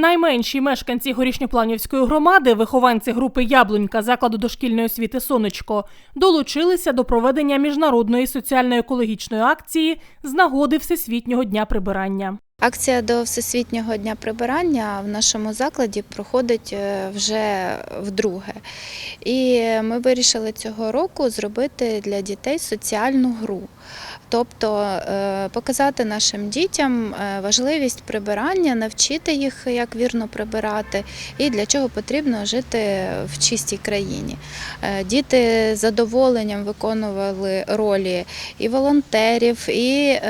Найменші мешканці горішньопланівської громади, вихованці групи Яблунька закладу дошкільної освіти Сонечко, долучилися до проведення міжнародної соціально-екологічної акції з нагоди Всесвітнього дня прибирання. Акція до Всесвітнього дня прибирання в нашому закладі проходить е, вже вдруге. І ми вирішили цього року зробити для дітей соціальну гру. Тобто е, показати нашим дітям е, важливість прибирання, навчити їх, як вірно прибирати, і для чого потрібно жити в чистій країні. Е, Діти з задоволенням виконували ролі і волонтерів, і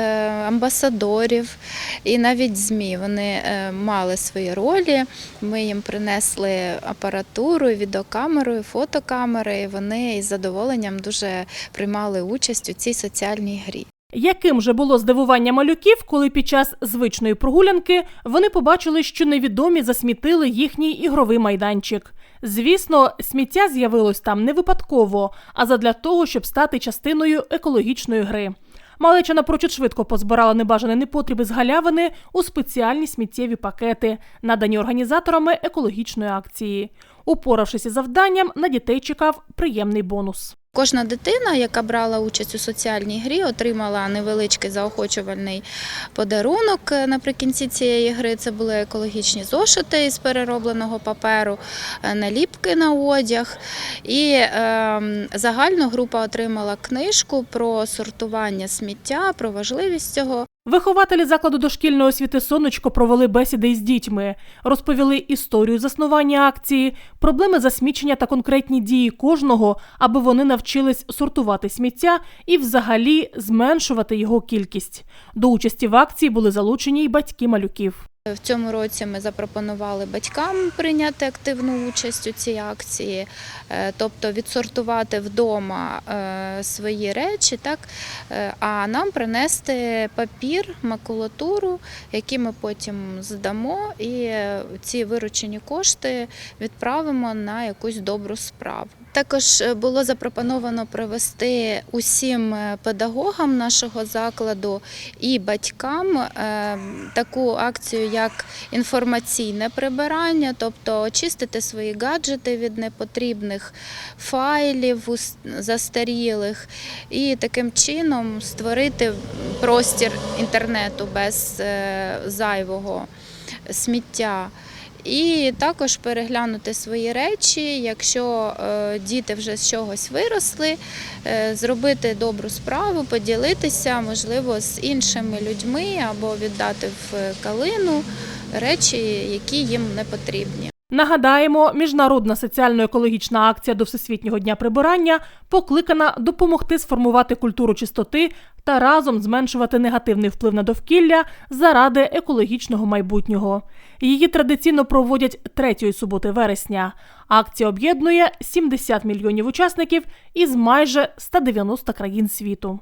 амбасадорів, і навіть ЗМІ. Вони мали свої ролі. Ми їм принесли апаратуру, і відеокамеру, фотокамери. І вони із задоволенням дуже приймали участь у цій соціальній грі. Яким же було здивування малюків, коли під час звичної прогулянки вони побачили, що невідомі засмітили їхній ігровий майданчик. Звісно, сміття з'явилось там не випадково, а задля того, щоб стати частиною екологічної гри. Малеча напрочуд швидко позбирала небажані непотріби з галявини у спеціальні сміттєві пакети, надані організаторами екологічної акції. Упоравшись із завданням, на дітей чекав приємний бонус. Кожна дитина, яка брала участь у соціальній грі, отримала невеличкий заохочувальний подарунок наприкінці цієї гри. Це були екологічні зошити із переробленого паперу, е, наліпки на одяг. І е, загально група отримала книжку про сортування сміття, про важливість цього. Вихователі закладу дошкільної освіти Сонечко провели бесіди із дітьми, розповіли історію заснування акції, проблеми засмічення та конкретні дії кожного, аби вони навчились сортувати сміття і взагалі зменшувати його кількість. До участі в акції були залучені й батьки малюків. В цьому році ми запропонували батькам прийняти активну участь у цій акції, е, тобто відсортувати вдома е, свої речі, так, е, а нам принести папір, макулатуру, які ми потім здамо, і ці виручені кошти відправимо на якусь добру справу. Також е, було запропоновано провести усім е, педагогам нашого закладу і батькам е, таку акцію, як інформаційне прибирання, тобто очистити свої гаджети від непотрібних файлів застарілих, і таким чином створити простір інтернету без зайвого сміття. І також переглянути свої речі, якщо е, діти вже з чогось виросли, е, зробити добру справу, поділитися, можливо, з іншими людьми або віддати в калину речі, які їм не потрібні. Нагадаємо, міжнародна соціально-екологічна акція до Всесвітнього дня прибирання покликана допомогти сформувати культуру чистоти та разом зменшувати негативний вплив на довкілля заради екологічного майбутнього. Її традиційно проводять третьої суботи вересня. Акція об'єднує 70 мільйонів учасників із майже 190 країн світу.